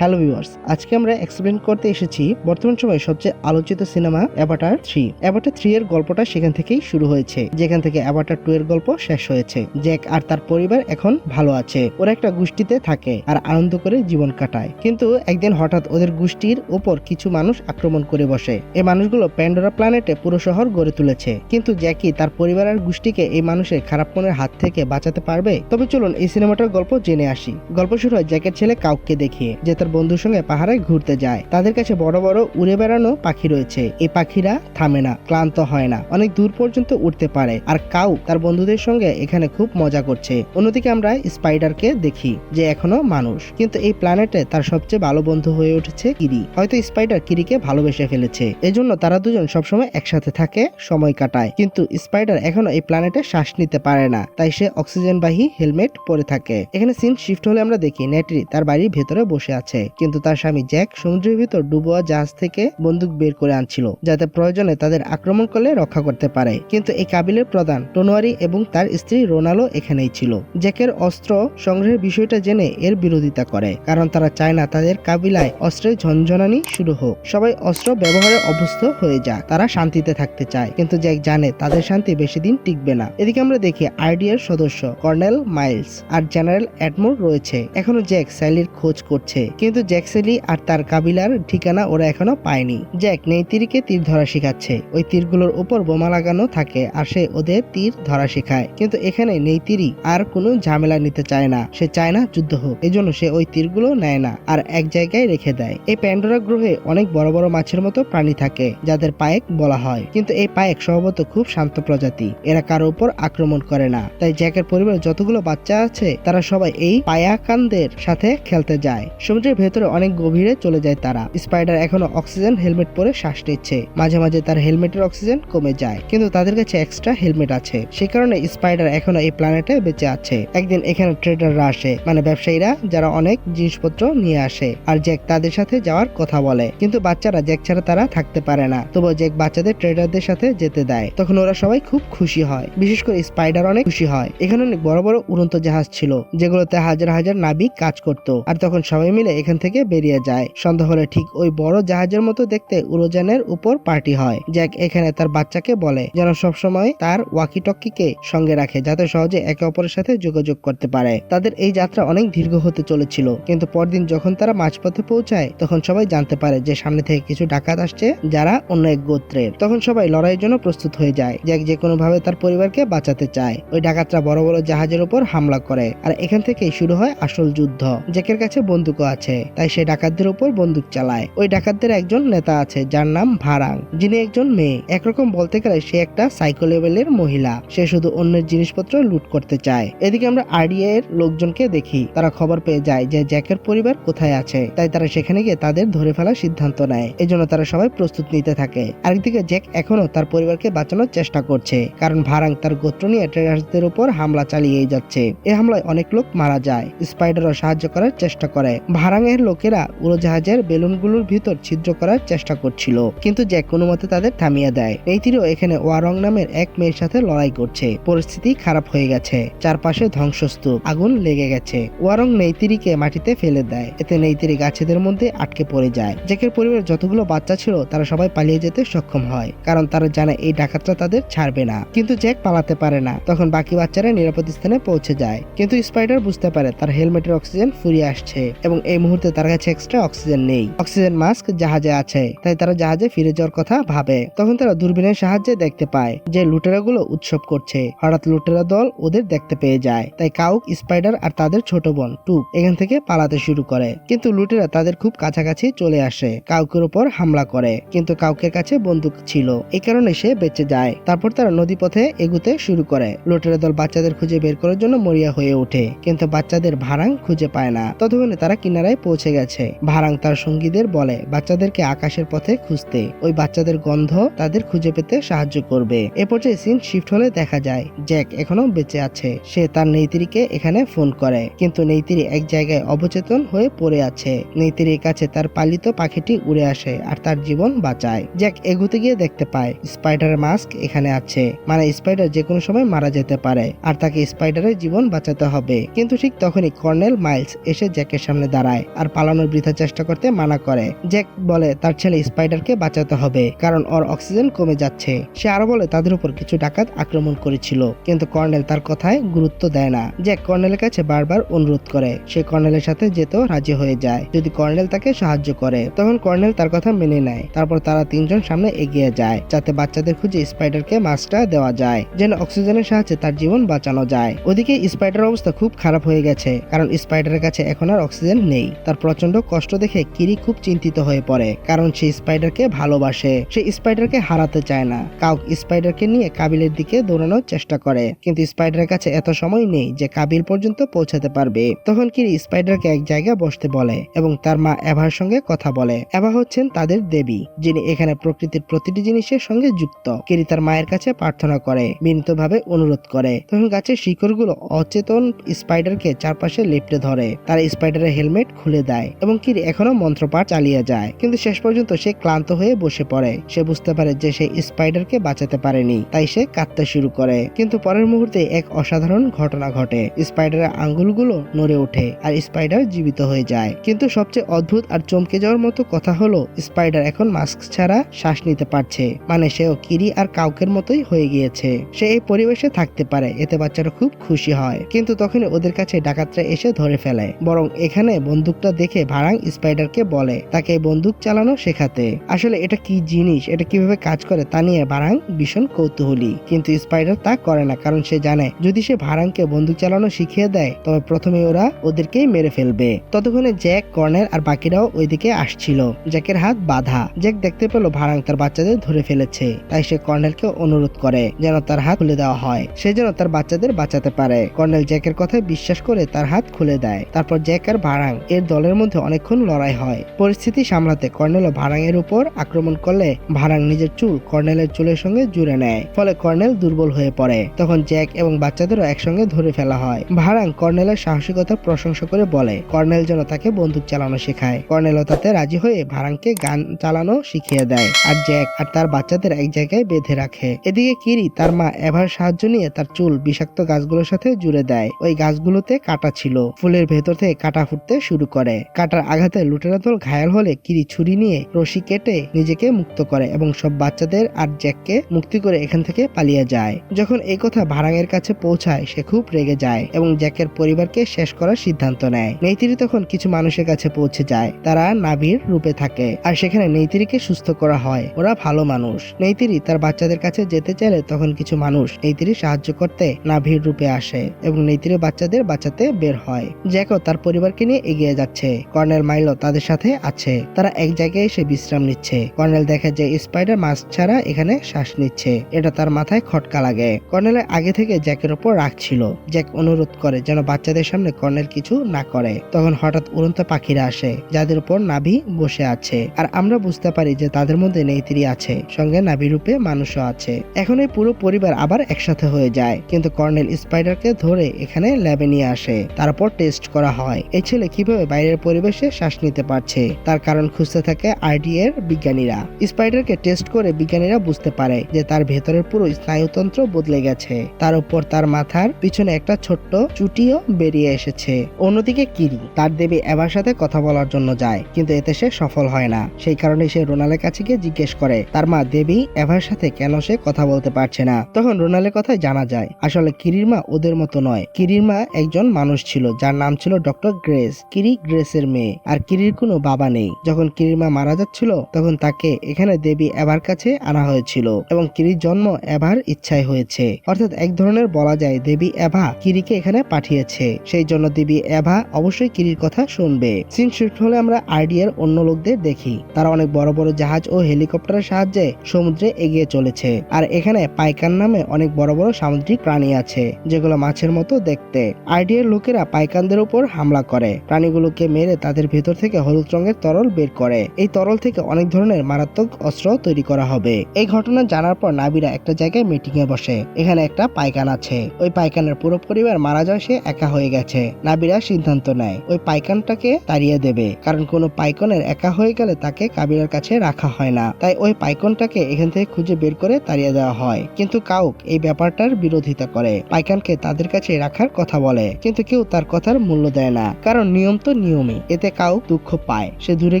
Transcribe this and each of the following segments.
Hello viewers আজকে আমরা explain করতে এসেছি বর্তমান সময়ে সবচেয়ে আলোচিত cinema Avatar three Avatar three এর গল্পটা সেখান থেকেই শুরু হয়েছে, যেখান থেকে অ্যাভাটার টু এর গল্প শেষ হয়েছে। জ্যাক আর তার পরিবার এখন ভালো আছে, ওরা একটা গোষ্ঠীতে থাকে আর আনন্দ করে জীবন কাটায়। কিন্তু একদিন হঠাৎ ওদের গোষ্ঠীর ওপর কিছু মানুষ আক্রমণ করে বসে। এই মানুষগুলো প্যান্ডোরা প্ল্যানেটে পুরো শহর গড়ে তুলেছে। কিন্তু জ্যাকি তার পরিবার আর গোষ্ঠীকে এই মানুষের খারাপ মনের হাত থেকে বাঁচাতে পারবে? তবে চলুন এই সিনেমাটার গল্প জেনে আসি। গল্প শুরু হয় জ্যাকের ছেলে কাউকে দেখিয়ে, যে তার বন্ধুর সঙ্গে পাহাড়ে ঘুরতে যায়। তাদের কাছে বড় বড় উড়ে বেড়ানো পাখি রয়েছে। এই পাখিরা থামে না, ক্লান্ত হয় না, অনেক দূর পর্যন্ত উঠতে পারে। আর কাউ তার বন্ধুদের সঙ্গে এখানে খুব মজা করছে। অন্যদিকে আমরা স্পাইডারকে দেখি, যে এখনও মানুষ। কিন্তু এই প্ল্যানেটে তার সবচেয়ে ভালো বন্ধু হয়ে উঠেছে কিরি। হয়তো স্পাইডার কিরিকে ভালোবেসে ফেলেছে। এজন্য তারা দুজন সবসময় একসাথে থাকে, সময় কাটায়। কিন্তু স্পাইডার এখনও এই প্ল্যানেটে শ্বাস নিতে পারে না, তাই সে অক্সিজেনবাহী হেলমেট পরে থাকে। এখানে সিন শিফট হলে আমরা দেখি, নেটরি তার বাড়ির ভেতরে বসে আছে। কিন্তু তার স্বামী জ্যাক সমুদ্রের ভিতর ডুবোয়া জাহাজ থেকে বন্দুক বের করে আনছিল, যাতে প্রয়োজনে তাদের আক্রমণ করলে রক্ষা করতে পারে। কিন্তু এই কাবিলের প্রধান টোনোয়ারি এবং তার স্ত্রী রোনালো এখানেই ছিল। জ্যাকের অস্ত্র সংগ্রহের বিষয়টা জেনে এর বিরোধিতা করে, কারণ তারা চায় না তাদের কাবিলায় অস্ত্রের ঝনঝনানি শুরু হোক। সবাই অস্ত্র ব্যবহারে অভ্যস্ত হয়ে যাক, তারা শান্তিতে থাকতে চায়। কিন্তু জ্যাক জানে তাদের শান্তি বেশি দিন টিকবে না। এদিকে আমরা দেখি আইডিয়ার সদস্য কর্নেল মাইলস আর জেনারেল অ্যাডমোর রয়েছে। এখনও জ্যাক স্যালির খোঁজ করছে কিন্তু জ্যাক স্যালি আর তার কাবিলার ঠিকানা ওরা এখনও পায়নি। জ্যাক নেইতিরিকে তীর ধরা শেখাচ্ছে। ওই তীরগুলোর উপর বোমা লাগানো থাকে আর সে ওদের তীর ধরা শেখায়। কিন্তু এখানে নেই নেইতিরি আর কোনো ঝামেলা নিতে চায় না। সে চায় না যুদ্ধ হোক। এজন্য সে ওই তীরগুলো নেয় না আর এক জায়গায় রেখে দেয়। এই প্যান্ডোরা গ্রহে অনেক বড় বড় মাছের মতো প্রাণী থাকে, যাদের পায়েক বলা হয়। কিন্তু এই পায়েক স্বভাবত খুব শান্ত প্রজাতি। এরা কারও উপর আক্রমণ করে না। তাই জ্যাকের পরিবারে যতগুলো বাচ্চা আছে, তারা সবাই এই পায়াকানদের সাথে খেলতে যায়। সমুদ্রের ভেতরে অনেক গভীরে চলে যায় তারা। স্পাইডার এখনও অক্সিজেন হেলমেট পরে শ্বাস নিচ্ছে। মাঝে মাঝে তার হেলমেটের অক্সিজেন কমে যায়, কিন্তু তাদের কাছে এক্সট্রা হেলমেট আছে। সে কারণে স্পাইডার এখনও এই প্ল্যানেটে বেঁচে আছে। একদিন এখানে ট্রেডাররা আসে মানে ব্যবসায়ীরা যারা অনেক জিনিসপত্র নিয়ে আসে, আর জ্যাক তাদের সাথে যাওয়ার কথা বলে। কিন্তু বাচ্চারা জ্যাক ছাড়া তারা থাকতে পারে না। তবুও জ্যাক বাচ্চাদের ট্রেডারদের সাথে যেতে দেয়। তখন ওরা সবাই খুব খুশি হয়। বিশেষ করে স্পাইডার অনেক খুশি হয়। এখানে অনেক বড় বড় উড়ন্ত জাহাজ ছিল, যেগুলোতে হাজার হাজার নাবিক কাজ করত। আর তখন সবাই মিলে এখান থেকে বেরিয়ে যায়। সন্ধ্যা হলে ঠিক ওই বড় জাহাজের মতো দেখতে উড়োজানের উপর পার্টি হয়। জ্যাক এখানে তার বাচ্চাকে বলে, যেন সবসময় তার ওয়াকি টকিকে সঙ্গে রাখে, যাতে সহজে একে অপরের সাথে যোগাযোগ করতে পারে। তাদের এই যাত্রা অনেক দীর্ঘ হতে চলেছিল, কিন্তু পরদিন যখন তারা মাঝপথে পৌঁছায়, তখন সবাই জানতে পারে যে সামনে থেকে কিছু ডাকাত আসছে যারা অন্য এক গোত্রের। তখন সবাই লড়াইয়ের জন্য প্রস্তুত হয়ে যায়। জ্যাক যে কোনো ভাবে তার পরিবারকে বাঁচাতে চায়। ওই ডাকাতরা বড় বড় জাহাজের উপর হামলা করে। আর এখান থেকেই শুরু হয় আসল যুদ্ধ। জ্যাকের কাছে বন্দুকও আছে। তাই সে ডাকাতদের উপর বন্দুক চালায়। ওই ডাকাতদের একজন নেতা আছে, যার নাম ভারাং, যিনি একজন মেয়ে। একরকম বলতে গেলে সে একটা সাইকো লেভেলের মহিলা। সে শুধু অন্যের জিনিসপত্র লুট করতে চায়। এদিকে আমরা আরডিএ এর লোকজনকে দেখি। তারা খবর পেয়ে যায় যে জ্যাকের পরিবার কোথায় আছে। তাই তারা সেখানে গিয়ে তাদের ধরে ফেলার সিদ্ধান্ত নেয়। এজন্য তারা সবাই প্রস্তুত নিতে থাকে। আরেকদিকে জ্যাক এখনও তার পরিবারকে বাঁচানোর চেষ্টা করছে। কারণ ভারাং তার গোত্র নিয়ে ট্রেডার্সদের উপর হামলা চালিয়ে যাচ্ছে। এই হামলায় অনেক লোক মারা যায়। স্পাইডারও সাহায্য করার চেষ্টা করে। ভারাং এর লোকেরা উড়োজাহাজের বেলুনগুলোর ভিতর ছিদ্র করার চেষ্টা করছিল, কিন্তু জ্যাক কোনো মতে তাদের থামিয়ে দেয়। নেইতিরিও এখানে ওয়ারং নামের এক মেয়ের সাথে লড়াই করছে। পরিস্থিতি খারাপ হয়ে গেছে। চারপাশে ধ্বংসস্তূপ, আগুন লেগে গেছে। ওয়ারং নেইতিরিকে মাটিতে ফেলে দেয়। এতে নেইতিরি গাছেদের মধ্যে আটকে পড়ে যায়। জ্যাকের পরিবারের যতগুলো বাচ্চা ছিল, তারা সবাই পালিয়ে যেতে সক্ষম হয়, কারণ তারা জানে এই ডাকাতরা তাদের ছাড়বে না। কিন্তু জ্যাক পালাতে পারে না। তখন বাকি বাচ্চারা নিরাপদ স্থানে পৌঁছে যায়। কিন্তু স্পাইডার বুঝতে পারে তার হেলমেটের অক্সিজেন ফুরিয়ে আসছে এবং এই মুহূর্তে তার কাছে এক্সট্রা অক্সিজেন নেই। অক্সিজেন মাস্ক জাহাজে আছে, তাই তারা জাহাজে ফিরে যাওয়ার কথা ভাবে। তখন তারা দূরবীনের সাহায্যে দেখতে পায় যে লুটেরাগুলো উৎসব করছে। হঠাৎ লুটেরা দল ওদের দেখতে পেয়ে যায়, তাই কাউক স্পাইডার আর তাদের ছোট বোন টুক এখান থেকে পালাতে শুরু করে। কিন্তু লুটেরা তাদের খুব কাছাকাছি চলে আসে, কাউকের উপর হামলা করে। কিন্তু কাউকের কাছে বন্দুক ছিল, এই কারণে সে বেঁচে যায়। তারপর তারা নদী পথে এগুতে শুরু করে। লুটেরা দল বাচ্চাদের খুঁজে বের করার জন্য মরিয়া হয়ে ওঠে, কিন্তু বাচ্চাদের ভাড়াং খুঁজে পায় না। ততক্ষণে তারা কিনারায় পৌঁছে গেছে। ভারাং তার সঙ্গীদের বলে, বাচ্চাদেরকে আকাশের পথে খুঁজতে। ওই বাচ্চাদের গন্ধ তাদের খুঁজে পেতে সাহায্য করবে। এ পর্যায়ে সিন শিফট হলে দেখা যায়, জ্যাক এখনও বেঁচে আছে। সে তার নেইতিরিকে এখানে ফোন করে। কিন্তু নেইতিরি এক জায়গায় অবচেতন হয়ে পড়ে আছে। নেইতিরির কাছে তার পালিত পাখিটি উড়ে আসে আর তার জীবন বাঁচায়। জ্যাক এগুতে গিয়ে দেখতে পায়, স্পাইডার মাস্ক এখানে আছে। মানে স্পাইডার যে কোনো সময় মারা যেতে পারে আর তাকে স্পাইডারের জীবন বাঁচাতে হবে। কিন্তু ঠিক তখনই কর্নেল মাইলস এসে জ্যাকের সামনে দাঁড়ায়। আর পালানোর বৃথা চেষ্টা করতে মানা করে। জ্যাক বলে, তার ছেলে স্পাইডারকে বাঁচাতে হবে, কারণ ওর অক্সিজেন কমে যাচ্ছে। সে আরও বলে, তাদের উপর কিছু ডাকাত আক্রমণ করেছিল, কিন্তু কর্নেল তার কথায় গুরুত্ব দেয় না। জ্যাক কর্নেলের কাছে বারবার অনুরোধ করে, সে কর্নেলের সাথে যেতেও রাজি হয়ে যায়। যদি কর্নেল তাকে সাহায্য করে, তখন কর্নেল তার কথা মেনে নেয়। তারপর তারা তিনজন সামনে এগিয়ে যায়, যাতে বাচ্চাদের খুঁজে স্পাইডারকে মাছটা দেওয়া যায়, যেন অক্সিজেনের সাহায্যে তার জীবন বাঁচানো যায়। ওদিকে স্পাইডার অবস্থা খুব খারাপ হয়ে গেছে, কারণ স্পাইডারের কাছে এখন আর অক্সিজেন নেই। তার প্রচণ্ড কষ্ট দেখে কিরি খুব চিন্তিত হয়ে পড়ে, কারণ সে স্পাইডারকে ভালোবাসে। সে স্পাইডারকে হারাতে চায় না। কাউক স্পাইডারকে নিয়ে কাবিলের দিকে দৌড়ানোর চেষ্টা করে। কিন্তু স্পাইডারের কাছে এত সময় নেই যে কাবিল পর্যন্ত পৌঁছাতে পারবে। তখন কিরি স্পাইডারকে এক জায়গায় বসতে বলে এবং তার মা এভার সঙ্গে কথা বলে। এভা হচ্ছেন তাদের দেবী, যিনি এখানে প্রকৃতির প্রতিটি জিনিসের সঙ্গে যুক্ত। কিরি তার মায়ের কাছে প্রার্থনা করে, বিনীতভাবে অনুরোধ করে। তখন গাছের শিকড়গুলো অচেতন স্পাইডারকে চারপাশে লেপটে ধরে। তার স্পাইডারের হেলমেট খুলে দেয় এবং কিরি এখনও মন্ত্রপাঠ চালিয়ে যায়। কিন্তু শেষ পর্যন্ত সে ক্লান্ত হয়ে বসে পড়ে। সে বুঝতে পারে যে সে স্পাইডারকে বাঁচাতে পারেনি, তাই সে কাঁদতে শুরু করে। কিন্তু পরের মুহূর্তে এক অসাধারণ ঘটনা ঘটে। স্পাইডারের আঙ্গুলগুলো নড়ে ওঠে আর স্পাইডার জীবিত হয়ে যায়। কিন্তু সবচেয়ে অদ্ভুত আর চমকে যাওয়ার মতো কথা হলো, স্পাইডার এখন মাস্ক ছাড়া শ্বাস নিতে পারছে। মানে সেও কিরি আর কাউকের মতোই হয়ে গিয়েছে। সে এই পরিবেশে থাকতে পারে, এতে বাচ্চারা খুব খুশি হয়। কিন্তু তখনই ওদের কাছে ডাকাতরা এসে ধরে ফেলে। বরং এখানে বন্দুকটা দেখে ভাড়াং স্পাইডারকে বলে, তাকে বন্দুক চালানো শেখাতে। আসলে এটা কি জিনিস? এটা কীভাবে কাজ করে? তা নিয়ে ভাড়াং ভীষণ কৌতূহলী। কিন্তু স্পাইডার তা করে না, কারণ সে জানে, যদি সে ভাড়াংকে বন্দুক চালানো শিখিয়ে দেয়, তবে প্রথমে ওরা ওদেরকেই মেরে ফেলবে। ততক্ষণে জ্যাক, কর্নেল আর বাকিরাও ওইদিকে আসছিল। জ্যাকের হাত বাঁধা। জ্যাক দেখতে পেল ভাড়াং তার বাচ্চাদের ধরে ফেলেছে। তাই সে কর্নেলকে অনুরোধ করে যেন তার হাত খুলে দেওয়া হয়। সে যেন তার বাচ্চাদের বাঁচাতে পারে। কর্নেল জ্যাকের কথায় বিশ্বাস করে তার হাত খুলে দেয়। তারপর জ্যাক আর ভাড়াং এর দলের মধ্যে অনেকক্ষণ লড়াই হয়। পরিস্থিতি সামলাতে কর্নেল এর উপর আক্রমণ করলে ভাড়াং নিজের চুল কর্নেলের চুলের সঙ্গে জুড়ে নেয়, ফলে কর্নেল দুর্বল হয়ে পড়ে। তখন জ্যাক এবং বাচ্চাদেরও একসঙ্গে ধরে ফেলা হয়। ভাড়াং কর্নেলের সাহসিকতার প্রশংসা করে বলে, কর্নেল যেন তাকে বন্দুক চালানো শেখায়। কর্নেলও তাতে রাজি হয়ে ভাড়াংকে গান চালানো শিখিয়ে দেয়, আর জ্যাক আর তার বাচ্চাদের এক জায়গায় বেঁধে রাখে। এদিকে কিরি তার মা এভার সাহায্য নিয়ে তার চুল বিষাক্ত গাছগুলোর সাথে জুড়ে দেয়। ওই গাছগুলোতে কাটা ছিল। ফুলের ভেতর থেকে কাটা ফুটতে শুরু করে। কাটার আঘাতে লুটেরা দল ঘায়াল হলে কিরি ছুরি নিয়ে রশি কেটে নিজেকে মুক্ত করে এবং সব বাচ্চাদের আর জ্যাককে মুক্তি করে এখান থেকে পালিয়ে যায়। যখন এই কথা ভাড়াঙের কাছে পৌঁছায়, সে খুব রেগে যায় এবং জ্যাকের পরিবারকে শেষ করার সিদ্ধান্ত নেয়। নেইতিরি তখন কিছু মানুষের কাছে পৌঁছে যায়। তারা নাভির রূপে থাকে আর সেখানে নেইতিরিকে সুস্থ করা হয়। ওরা ভালো মানুষ। নেইতিরি তার বাচ্চাদের কাছে যেতে চাইলে তখন কিছু মানুষ নেইতিরি সাহায্য করতে নাভির রূপে আসে এবং নেইতিরি বাচ্চাদের বাঁচাতে বের হয়। জ্যাকও তার পরিবারকে নিয়ে এগিয়ে যাচ্ছে। কর্নেল মাইলো তাদের সাথে আছে। তারা এক জায়গায় এসে বিশ্রাম নিচ্ছে। কর্নেল দেখে যে স্পাইডার মাস্ক ছাড়া এখানে শ্বাস নিচ্ছে। এটা তার মাথায় খটকা লাগে। কর্নেলের আগে থেকে জ্যাকের উপর রাখছিল জ্যাক অনুরোধ করে যেন বাচ্চাদের সামনে কর্নেল কিছু না করে। তখন হঠাৎ উড়ন্ত পাখিরা আসে, যাদের উপর নাভি বসে আছে। আর আমরা বুঝতে পারি যে তাদের মধ্যে নেইতিরি আছে। সঙ্গে নাভি রূপে মানুষও আছে। এখন এই পুরো পরিবার আবার একসাথে হয়ে যায়। কিন্তু কর্নেল স্পাইডারকে ধরে এখানে ল্যাবে নিয়ে আসে। তারপর টেস্ট করা হয়। এই ছেলে কীভাবে বাইরের পরিবেশে শ্বাস নিতে পারছে। তার কারণ খুঁজতে থাকে আরডি এর বিজ্ঞানীরা। স্পাইডারকে টেস্ট করে বিজ্ঞানীরা বুঝতে পারে যে তার ভেতরের পুরো স্নায়ুতন্ত্র বদলে গেছে। তার উপর তার মাথার পিছনে একটা ছোট্ট চুটিও বেরিয়ে এসেছে। অন্যদিকে কিরি, তার দেবী এবার সাথে কথা বলার জন্য যায়, কিন্তু এতে সে সফল হয় না। সেই কারণে সে রোনালের কাছে গিয়ে জিজ্ঞেস করে, তার মা দেবী এভার সাথে কেন সে কথা বলতে পারছে না? তখন রোনালের কথায় জানা যায়, আসলে কিরির মা ওদের মতো নয়। কিরির মা একজন মানুষ ছিল, যার নাম ছিল ডক্টর গ্রেস। কিরি গ্রেসের মেয়ে। আর কিরির কোনো বাবা নেই। যখন কিরির মা মারা যাচ্ছিল, তখন তাকে এখানে দেবী এভার কাছে আনা হয়েছিল এবং কিরির জন্ম এভার ইচ্ছায় হয়েছে। অর্থাৎ এক ধরনের বলা যায় দেবী এভা কিরিকে এখানে পাঠিয়েছে। সেই জন্য দেবী এভা অবশ্যই কিরির কথা শুনবে। সিন শিফট হলে আমরা আরডিএর অন্য লোকদের দেখি। তারা অনেক বড় বড় জাহাজ ও হেলিকপ্টারের সাহায্যে সমুদ্রে এগিয়ে চলেছে। আর এখানে পাইকান নামে অনেক বড় বড় সামুদ্রিক প্রাণী আছে, যেগুলো মাছের মতো দেখতে। আরডিএর লোকেরা পাইকানদের উপর হামলা করে। প্রাণীগুলোকে মেরে তাদের ভেতর থেকে হলুদ রঙের তরল বের করে। এই তরল থেকে অনেক ধরনের মারাত্মক অস্ত্র তৈরি করা হবে। এই ঘটনা জানার পর নাবিরা একটা জায়গায় মিটিং এ বসে। এখানে একটা পাইকান আছে। ওই পাইকানের পুরো পরিবার মারা যায়, সে একা হয়ে গেছে। নাবিরা সিদ্ধান্ত নেয়, ওই পাইকানটাকে তাড়িয়ে দেবে। কারণ কোনো পাইকনের একা হয়ে গেলে তাকে কাবিলার কাছে রাখা হয় না। তাই ওই পাইকনটাকে এখান থেকে খুঁজে বের করে তাড়িয়ে দেওয়া হয়। কিন্তু কাউক এই ব্যাপারটার বিরোধিতা করে। পাইকানকে তাদের কাছে রাখার কথা বলে। কিন্তু কেউ তার কথার মূল্য দেয় না। কারণ নিয়ম তো নিয়মে এতে কাউক দুঃখ পায়। সে দূরে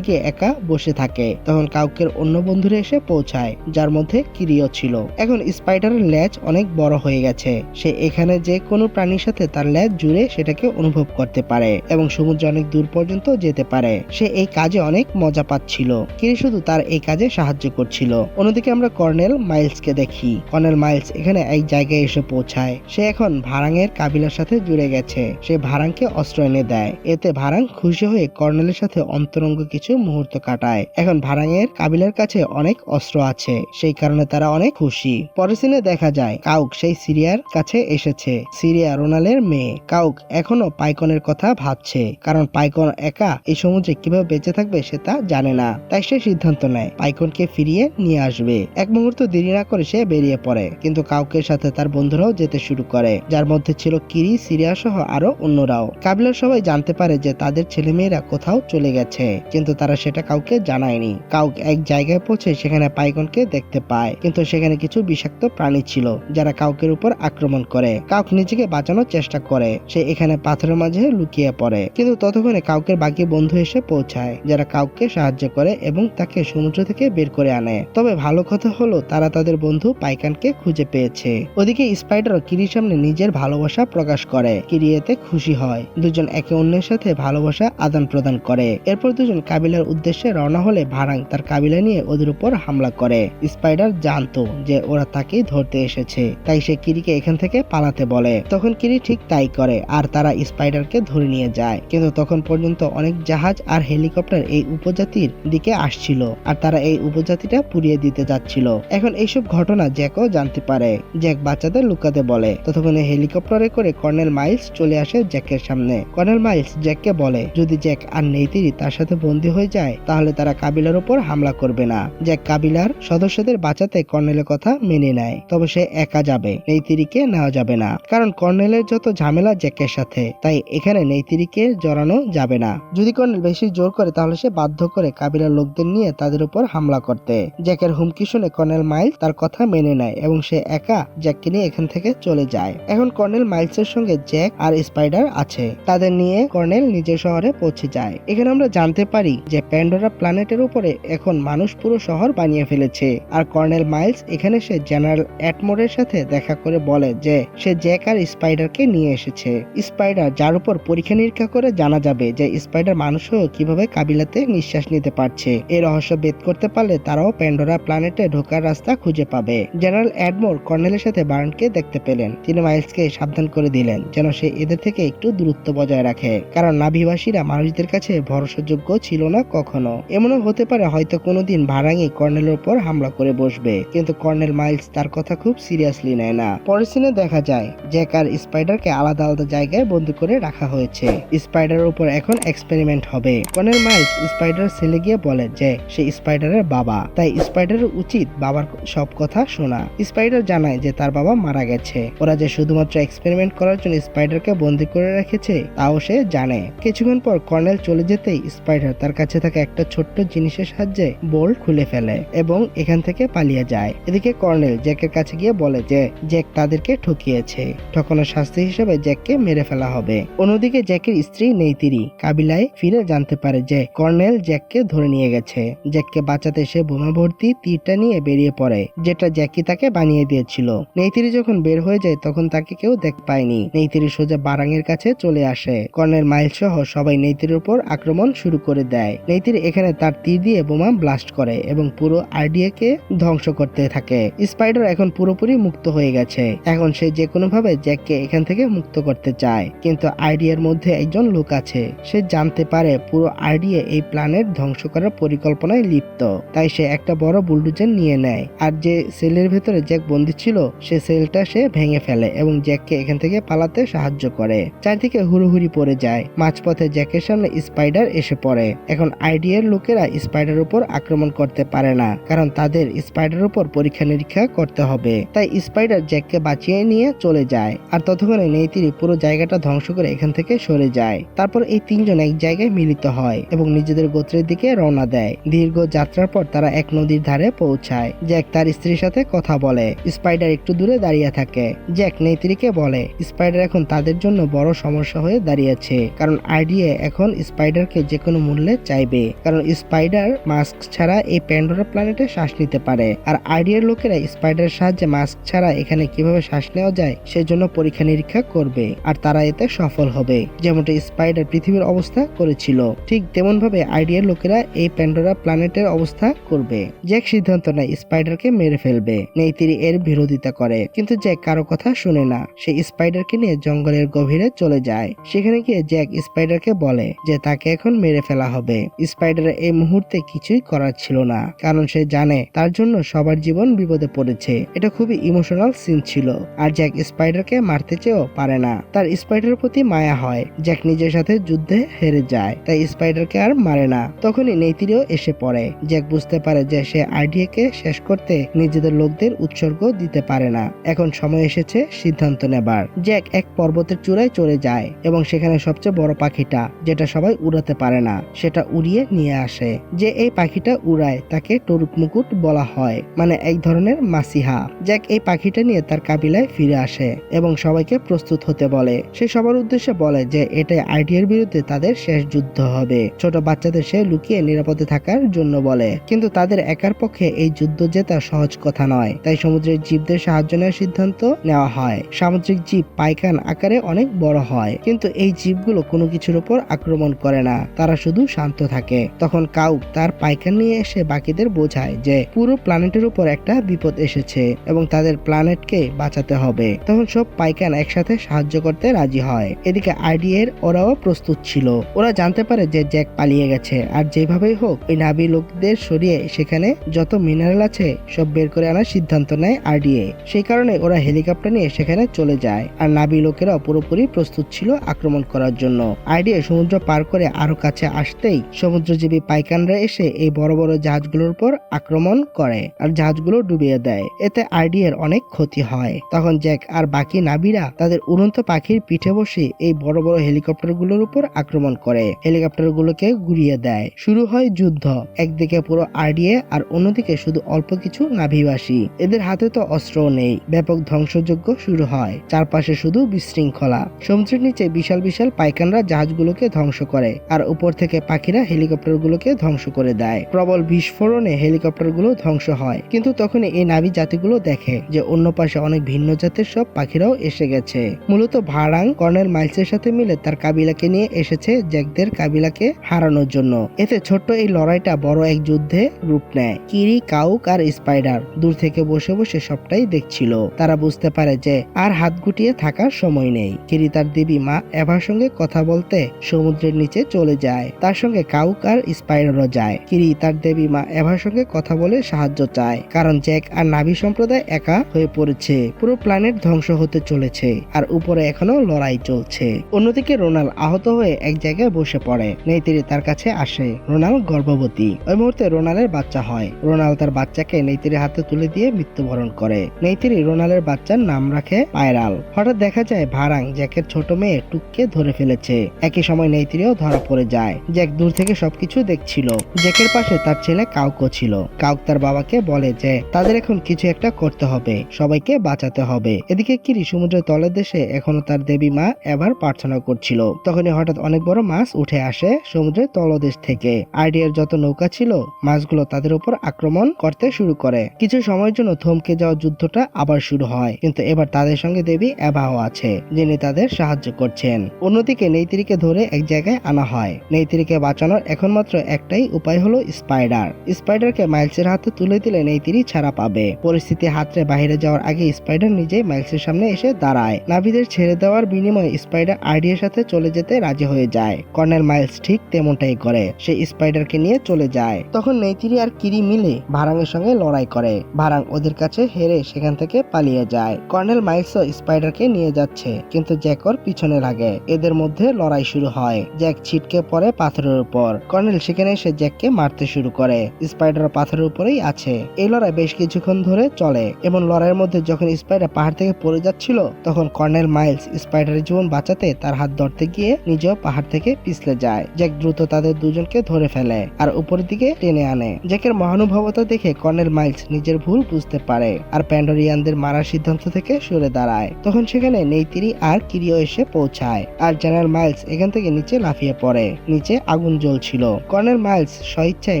গিয়ে একা বসে থাকে। তখন কাউকের অন্য বন্ধুরা এসে পৌঁছায়, যার মধ্যে কিরিও ছিল। এখন স্পাইডারের ল্যাজ অনেক বড় হয়ে গেছে। সে এখানে যে কোনো প্রাণীর সাথে তার ল্যাজ জুড়ে সেটাকে অনুভব করতে পারে এবং সমুদ্রে অনেক দূর পর্যন্ত যেতে পারে। সে এই কাজে অনেক মজা পাচ্ছিল। কিরি শুধু তার এই কাজে সাহায্য করছিল। অন্যদিকে আমরা কর্নেল মাইলসকে দেখি। কর্নেল মাইলস এখানে এক জায়গায় এসে পৌঁছায়। সে এখন ভারাঙের কাবিলার সাথে জুড়ে গেছে। সে ভারাংকে অস্ত্র এনে দেয়। এতে ভারাং খুশি হয়ে কর্নেলের সাথে অন্তরঙ্গ কিছু মুহূর্ত কাটায়। এখন ভারাঙের কাবিলার কাছে অনেক অস্ত্র আছে, সেই কারণে তারা অনেক খুশি। পরের সিনে দেখা যায়, কাউক সেই সিরিয়ার কাছে এসেছে। সিরিয়া রোনালের মেয়ে। কাউক এখনও পাইকনের কথা ভাবছে, কারণ পাইকন একা এই সমুদ্রে কীভাবে বেঁচে থাকবে সে তা জানে না। তাই সে সিদ্ধান্ত নেয়, পাইকনকে ফিরিয়ে নিয়ে আসবে। এক মুহূর্ত দেরি না করে সে বেরিয়ে পড়ে, কিন্তু কাউকের সাথে তার বন্ধুরাও যেতে শুরু করে, যার মধ্যে ছিল কিরি সিরিয়া সহ আরও অন্যরাও। কাবিলার সবাই জানতে পারে যে তাদের ছেলেমেয়েরা কোথাও চলে গেছে। কিন্তু তারা সেটা কাউকে জানায়নি। কাউক এক জায়গায় পৌঁছে সেখানে পাইকনকে দেখতে পায়। কিন্তু সেখানে কিছু বিষাক্ত প্রাণী ছিল, যারা কাউকের উপর আক্রমণ করে। কাউক নিজেকে বাঁচানোর চেষ্টা করে। সে এখানে পাথরের মাঝে লুকিয়ে পড়ে। কিন্তু ততক্ষণে কাউকের বাকি বন্ধু এসে পৌঁছায়, যারা কাউকে সাহায্য করে এবং তাকে সমুদ্র থেকে বের করে আনে। তবে ভালো কথা হলো, তারা তাদের বন্ধু পাইকানকে খুঁজে পেয়েছে। ওদিকে স্পাইডারও কিরির সামনে নিজের ভালোবাসা প্রকাশ করে। কিরি খুশি হয়। দুজন একে অন্যের সাথে ভালোবাসা আদান প্রদান করে। এরপর দুজন কাবিলার উদ্দেশ্যে রওনা হলে ভারাং তার কাবিলা নিয়ে ওদের উপর হামলা করে। স্পাইডার জানতো যে ওরা তাকেই ধরতে এসেছে, তাই সে কিরিকে এখান থেকে পালাতে বলে। তখন কিরি ঠিক তাই করে, আর তারা স্পাইডারকে ধরে নিয়ে যায়। কিন্তু তখন পর্যন্ত অনেক জাহাজ আর হেলিকপ্টার এই উপজাতির দিকে আসছিল, আর তারা এই উপজাতিটা পুড়িয়ে দিতে যাচ্ছিল। এখন এইসব ঘটনা জ্যাকও জানতে পারে। জ্যাক বাচ্চাদের লুকাতে বলে। ততক্ষণে হেলিকপ্টারে করে কর্নেল মাইলস চলে আসে জ্যাকের সামনে। কর্নেল মাইলস জ্যাককে বলে যদি জ্যাক আর নেইতিরি তার সাথে বন্দী হয়ে যায়, তাহলে তারা কাবিলার উপর হামলা করবে না। জ্যাক কাবিলার সদস্যদের বাঁচাতে কর্নেলের কথা মেনে নেয়, তবে সে একা যাবে, নেইতিরিকে নেওয়া যাবে না। কারণ কর্নেলের যত ঝামেলা জ্যাকের সাথে, তাই এখানে নেইতিরিকে জড়ানো যাবে না। যদি কর্নেল বেশি জোর করে, তাহলে সে বাধ্য করে কাবিলার লোকদের নিয়ে তাদের উপর হামলা করতে। জ্যাকের হুমকি শুনে কর্নেল মাইল তার কথা মেনে নেয় এবং সে একা জ্যাককে নিয়ে এখান থেকে চলে যায়। এখন কর্নেল মাইলসের সঙ্গে জ্যাক আর স্পাইডার আছে। তাদের নিয়ে কর্নেল নিজের শহরে পৌঁছে যায়। এখানে আমরা জানতে পারি যে প্যান্ডোরা প্ল্যানেটের উপরে এখন মানুষ পুরো শহর বানিয়ে ফেলেছে। আর কর্নেল মাইলস এখানে সে জেনারেল অ্যাটমোরের সাথে দেখা করে বলে যে সে জ্যাক আর স্পাইডারকে নিয়ে এসেছে। স্পাইডার যার উপর পরীক্ষা নিরীক্ষা করে জানা যাবে যে স্পাইডার মানুষও কীভাবে কাবিলাতে নিঃশ্বাস নিতে পারছে। এই রহস্য বেদ করতে পারলে তারাও প্যান্ডোরা প্ল্যানেটে ঢোকার রাস্তা খুঁজে পাবে। জেনারেল অ্যাডমোর কর্নেলের সাথে বার্নকে দেখতে পেলেন। তিনি মাইলসকে সাবধান করে দিলেন, যেন সে এদের থেকে একটু দূরত্ব বজায় রাখে। কারণ নাভিবাসীরা মানুষদের কাছে ভরসাযোগ্য ছিল না কখনো। এমনও হতে পারে হয়তো কোনোদিন ভাড়াঙি কর্নেলের উপর হামলা করে বসবে। কিন্তু কর্নেল মাইলস তার কথা খুব সিরিয়াসলি নেয় না। পরের সিনে দেখা যায়, জ্যাক আর স্পাইডারকে আলাদা আলাদা জায়গায় বন্দি করে রাখা হয়েছে। স্পাইডারের উপর এখন এক্সপেরিমেন্ট হবে। কর্নেল মাইলস স্পাইডার ছেলে গিয়ে বলে যে, সে স্পাইডারের বাবা। তাই স্পাইডারের উচিত বাবার সব কথা শোনা। স্পাইডার জানায় যে তার বাবা মারা গেছে। ওরা যে শুধুমাত্র এক্সপেরিমেন্ট করার জন্য স্পাইডারকে বন্দি করে রেখেছে, তাও সে জানে। কিছুক্ষণ পর কর্নেল চলে যেতেই স্পাইডার তার কাছে থাকা একটা ছোট্ট জিনিসের সাহায্যে বোল্ট খুলে ফেলে এবং এখান থেকে পালিয়ে যায়। এদিকে কর্নেল জ্যাকের কাছে গিয়ে বলে যে, জ্যাক তাদেরকে ঠকিয়েছে। ঠকানোর শাস্তি হিসেবে জ্যাককে মেরে ফেলা হবে। অন্যদিকে জ্যাকের স্ত্রী নেইতিরি কাবিলায় ফিরে জানতে পারে যে, কর্নেল জ্যাককে ধরে নিয়ে গেছে। জ্যাককে বাঁচাতে সে বোমা ভর্তি তীরটা নিয়ে বেরিয়ে পড়ে, যেটা জ্যাকি তাকে বানিয়ে দিয়েছিল। নেইতিরি যখন বের হয়ে যায় তখন তাকে কেউ দেখ পায়নি। নেইতিরি সোজা বারাঙের কাছে চলে আসে। কর্নেল মাইল সহ সবাই নেইতিরির উপর আক্রমণ শুরু করে দেয়। নেইতিরি এখানে তার তীর দিয়ে বোমা ব্লাস্ট করে এবং পুরো আইডিয়া কে ধ্বংস করতে থাকে। স্পাইডার এখন পুরোপুরি মুক্ত হয়ে গেছে। এখন সে যে ভাবে জ্যাককে এখান থেকে মুক্ত করতে চায়। কিন্তু আইডিয়ার মধ্যে একজন লোক আছে। সে জানতে পারে পুরো আইডিয়া এই প্ল্যানেট ধ্বংস করার পরিকল্পনায় লিপ্ত। তাই সে একটা বড় বুলডোজার নিয়ে নেয়। আর যে সেলের ভেতরে জ্যাক বন্দি ছিল, সে সেলটা সে ভেঙে ফেলে এবং জ্যাককে এখান থেকে পালাতে সাহায্য করে। চারদিকে হুড়োহুড়ি পড়ে যায়। মাঝপথে জ্যাকের সামনে স্পাইডার এসে পড়ে। এখন আইডিয়ার লোকেরা স্পাইডার উপর আক্রমণ করতে পারে না, কারণ তাদের স্পাইডার উপর পরীক্ষা নিরীক্ষা করতে হবে। তাই স্পাইডার জ্যাককে বাঁচিয়ে নিয়ে চলে যায়, আর ততক্ষণে নেইতিরি পুরো জায়গাটা ধ্বংস করে এখান থেকে সরে যায়। তারপর এই তিনজন এক জায়গায় মিলিত হয় এবং নিজেদের গোত্রের দিকে রওনা দেয়। দীর্ঘ যাত্রার পর তারা এক নদীর ধারে পৌঁছায়। জ্যাক তার স্ত্রীর সাথে কথা বলে। স্পাইডার একটু দূরে দাঁড়িয়ে থাকে। জ্যাক নেইতিরিকে বলে, স্পাইডার এখন তাদের জন্য বড় সমস্যা হয়ে দাঁড়িয়েছে, কারণ আইডিয়া আইডিয়া এখন স্পাইডারকে যে কোনো মূল্যে চাইবে। কারণ স্পাইডার মাস্ক ছাড়া এই প্যান্ডোরা প্ল্যানেটে শ্বাস নিতে পারে। আর আইডিয়ার লোকেরা স্পাইডারের সাহায্যে মাস্ক ছাড়া এখানে কীভাবে শ্বাস নেওয়া যায় সেজন্য পরীক্ষা নিরীক্ষা করবে। আর তারা এতে সফল হবে, যেমনটা স্পাইডার পৃথিবীর অবস্থা করেছিল। ঠিক তেমন ভাবে আইডিয়ার লোকেরা এই প্যান্ডোরা প্ল্যানেটের অবস্থা করবে। জ্যাক সিদ্ধান্ত নেয় স্পাইডারকে মেরে ফেলবে। নেইতিরি এর বিরোধিতা করে। কিন্তু জ্যাক কারও কথা শুনে না। সে স্পাইডারকে নিয়ে জঙ্গলের গভীরে চলে যায়। সেখানে গিয়ে জ্যাক স্পাইডারকে বলে যে তাকে এখন মেরে ফেলা হবে। স্পাইডার এই মুহূর্তে কিছুই করার ছিল না, কারণ সে জানে তার জন্য সবার জীবন বিপদে পড়েছে। এটা খুবই ইমোশনাল সিন ছিল, আর জ্যাক স্পাইডারকে মারতে চেয়েও পারে না। তার স্পাইডারের প্রতি মায়া হয়, জ্যাক নিজের সাথে যুদ্ধে হেরে যায়, তাই স্পাইডারকে আর মারে না। তখনই নেইতিরিও এসে পড়ে। জ্যাক বুঝতে পারে যে সে আইডিয়াকে শেষ করতে নিজেদের লোকদের উৎসর্গ দিতে পারে না। এখন সময় এসেছে সিদ্ধান্ত নেবার। জ্যাক এক পর্বতের চূড়ায় চলে যায় এবং সেখানে সবচেয়ে বড় পাখিটা, যেটা সবাই উড়াতে পারে না, সেটা উড়িয়ে নিয়ে আসে। যে এই পাখিটা উড়ায়, তাকে টরুক মুকুট বলা হয় মানে এক ধরনের মাসিহা। জ্যাক এই পাখিটা নিয়ে তার কাবিলায় ফিরে আসে এবং সবাইকে প্রস্তুত হতে বলে। সে সবার উদ্দেশ্যে বলে যে, এটাই আইডিয়ার বিরুদ্ধে তাদের শেষ যুদ্ধ হবে। ছোট বাচ্চাদের সে লুকিয়ে নিরাপদে থাকার জন্য বলে। কিন্তু তাদের একার পক্ষে এই যুদ্ধ জেতা সহজ কথা নয়। তাই সমুদ্রের জীবদের সাহায্য নেওয়ার সিদ্ধান্ত নেওয়া হয়। সামুদ্রিক জীব পাইকান আকারে অনেক বড় হয়। কিন্তু এই জীবগুলো কোনো কিছুর উপর আক্রমণ করে না। তারা শুধু শান্ত থাকে। তখন কাউক তার পাইকান নিয়ে এসে বাকিদের বোঝায় যে পুরো প্ল্যানেটের উপর একটা বিপদ এসেছে এবং তাদের প্ল্যানেটকে বাঁচাতে হবে। তখন সব পাইকান একসাথে সাহায্য করতে রাজি হয়। এদিকে আইডিএর ওরাও প্রস্তুত ছিল। ওরা জানতে পারে যে জ্যাক পালিয়ে গেছে। আর যেভাবেই হোক ওই নাবি লোকদের সরিয়ে সেখানে যত মিনারেল আছে, সব বের করে আনার সিদ্ধান্ত নেয় আরডিএ সেই কারণে ওরা হেলিকপ্টার নিয়ে সেখানে চলে যায়। আর নাবি লোকেরা পুরোপুরি প্রস্তুত ছিল আক্রমণ করার জন্য। আইডিএ সমুদ্র পার করে আরও কাছে আসতেই সমুদ্রজীবী পাইকানরা এসে এই বড় বড় জাহাজগুলোর উপর আক্রমণ করে আর জাহাজগুলো ডুবিয়ে দেয়। এতে আইডিএর অনেক ক্ষতি হয়। তখন জ্যাক আর বাকি নাবিরা তাদের উড়ন্ত পাখির পিঠে বসে এই বড় বড় হেলিকপ্টারগুলোর উপর আক্রমণ করে। হেলিকপ্টারগুলোকে ঘুরিয়ে দেয়। শুরু হয় যুদ্ধ। একদিকে পুরো আরডিএ আর অন্যদিকে শুধু অল্প কিছু নাভিবাসী। এদের হাতে তো অস্ত্রও নেই। ব্যাপক ধ্বংসযজ্ঞ শুরু হয়। চারপাশে শুধু বিশৃঙ্খলা। সমুদ্রের নিচে বিশাল বিশাল পাইকানরা জাহাজগুলোকে ধ্বংস করে, আর উপর থেকে পাখিরা হেলিকপ্টারগুলোকে ধ্বংস করে দেয়। প্রবল বিস্ফোরণে হেলিকপ্টারগুলো ধ্বংস হয়। কিন্তু তখন এই নাবি জাতিগুলো দেখে যে অন্য পাশে অনেক ভিন্ন জাতের সব পাখিরাও এসে গেছে। মূলত ভাড়াং কর্নেল মাইলসের সাথে মিলে তার কাবিলাকে নিয়ে এসেছে জ্যাকদের কাবিলাকে হারানোর জন্য। এতে ছোট্ট এই লড়াইটা বড় এক যুদ্ধে রূপ নেয়। কিরি, কাউক আর স্পাইডার দূর থেকে বসে বসে সবটাই দেখছিল। তারা বুঝতে পারে যে আর হাত গুটিয়ে থাকার সময় নেই। কিরি তার দেবী মা এভার সঙ্গে কথা বলতে সমুদ্রের নিচে চলে যায়। তার সঙ্গে কাউক আর স্পাইডারও যায়। কিরি তার দেবী মা এভার সঙ্গে কথা বলে সাহায্য চায়, কারণ জ্যাক আর নাভি সম্প্রদায় একা হয়ে পড়েছে। পুরো প্ল্যানেট ধ্বংস হতে চলেছে, আর উপরে এখনও লড়াই চলছে। অন্যদিকে রোনাল আহত হয়ে এক জায়গায় বসে পড়ে। নেইতিরি তার কাছে আসে, রোনাল গর্ভবতী। ওই মুহূর্তে রোনালের বাচ্চা হয়। রোনাল তার বাচ্চাকে নেইতিরির হাতে তুলে দিয়ে মৃত্যুবরণ করে। নেইতিরি রোনালের বাচ্চার নাম রাখে পায়রাল। হঠাৎ দেখা যায় ভারাং, জ্যাকের ছোট মেয়ে টুককে ধরে ফেলেছে। একই সময় নেইতিরিও ধরা পড়ে যায়। জ্যাক দূর থেকে সবকিছু দেখছিল। জ্যাকের পাশে তার ছেলে কাউকো ছিল। কাউক তার বাবাকে বলে যে, তাদের এখন কিছু একটা করতে হবে। সবাইকে বাঁচাতে হবে। এদিকে কিরি সমুদ্রের তলের দেশে এখনও তার দেবী মা এবার প্রার্থনা করছিল। তখনই হঠাৎ অনেক বড় মাছ উঠে আসে সমুদ্রের তলদেশ থেকে। আইডিয়ার যত নৌকা ছিল, মাছগুলো তাদের উপর আক্রমণ করতে শুরু করে। কিছু সময়ের জন্য থমকে যাওয়া যুদ্ধটা আবার শুরু হয়। কিন্তু এবার তাদের সঙ্গে দেবী এবাও আছে, যিনি তাদের সাহায্য করছেন। অন্যদিকে নেইতিরিকে ধরে এক জায়গায় আনা হয়। নেইতিরিকে বাঁচানোর এখন মাত্র একটাই উপায় হলো স্পাইডার। স্পাইডারকে মাইলসের হাতে তুলে দিলে নেইতিরি ছাড়া পাবে। পরিস্থিতি হাতরে বাইরে যাওয়ার আগে স্পাইডার নিজেই মাইলসের সামনে এসে দাঁড়ায়। নাভিদের ছেড়ে দেওয়ার বিনিময়ে স্পাইডার আইডিয়ার সাথে চলে যেতে রাজি হয়ে যায়। কর্নেল মাইলস ঠিক তেমনটাই করে। সে স্পাইডারকে নিয়ে চলে যায়। তখন নেইতিরি আর কিরি মিলে ভারাংয়ের সঙ্গে লড়াই করে। ভারাং ওদের কাছে হেরে সেখান থেকে পালিয়ে যায়। কর্নেল মাইলসও স্পাইডারকে নিয়ে যাচ্ছে, কিন্তু জ্যাকর পিছনে লাগে। এদের মধ্যে লড়াই শুরু হয়। জ্যাক ছিটকে পড়ে পাথরের উপর। কর্নেল সেখানে এসে জ্যাককে মারতে শুরু করে। স্পাইডার পাথরের উপরেই আছে। এই লড়াই বেশ কিছুক্ষণ ধরে চলে। এবং লড়াইয়ের মধ্যে যখন স্পাইডার পাহাড় থেকে পড়ে যাচ্ছিল, তখন কর্নেল মাইলস স্পাইডারের জীবন বাঁচাতে তার হাত ধরতে গিয়ে নিজেও পাহাড় থেকে পিছলে যায়। জ্যাক দ্রুত তাদের দুজনকে ধরে ফেলে আর উপরের দিকে টেনে আনে। জ্যাকের মহানুভবতা দেখে কর্নেল মাইলস নিজের ভুল বুঝতে পারে আর প্যান্ডোরিয়ানদের মারার সিদ্ধান্ত থেকে সরে দাঁড়ায়। তখন সেখানে নেইতিরি আর কিরিও এসে পৌঁছায়। আর জেনারেল মাইলস এখান থেকে নিচে লাফিয়ে পড়ে। নিচে আগুন জ্বলছিল। কর্নেল মাইলস স্বইচ্ছায়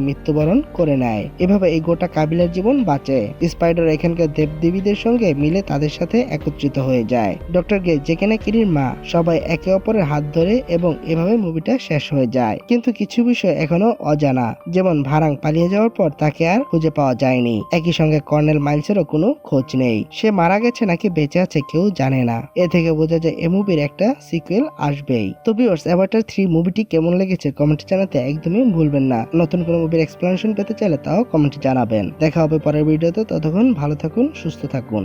মৃত্যুবরণ করে নেয়। এভাবে এই গোটা কাবিলার জীবন বাঁচে। স্পাইডার এখানকার দেবদেবীদের সঙ্গে মিলে তাদের সাথে একত্রিত হয়ে যায়। ডক্টর গে, যেখানে কিরির মা, সবাই একে অপরের হাত ধরে এবং এভাবে মুভিটা শেষ হয়ে যায়। কিন্তু কিছু বিষয় এখনও অজানা। যেমন ভারাং পালিয়ে যাওয়ার পর তাকে আর খুঁজে পাওয়া যায়নি। একই সঙ্গে কর্নেল মাইলসেরও কোনো খোঁজ নেই। সে মারা গেছে নাকি বেঁচে আছে কেউ জানে না। এ থেকে বোঝা যায় এ মুভির একটা সিকুয়েল আসবেই। তো ভিউয়ার্স অ্যাভাটার থ্রি মুভিটি কেমন লেগেছে কমেন্টে জানাতে একদমই ভুলবেন না। নতুন কোনো মুভির এক্সপ্লেনেশন পেতে চাইলে তাও কমেন্টে জানাবেন। দেখা হবে পরের ভিডিওতে ততক্ষণ ভালো থাকুন, সুস্থ থাকুন।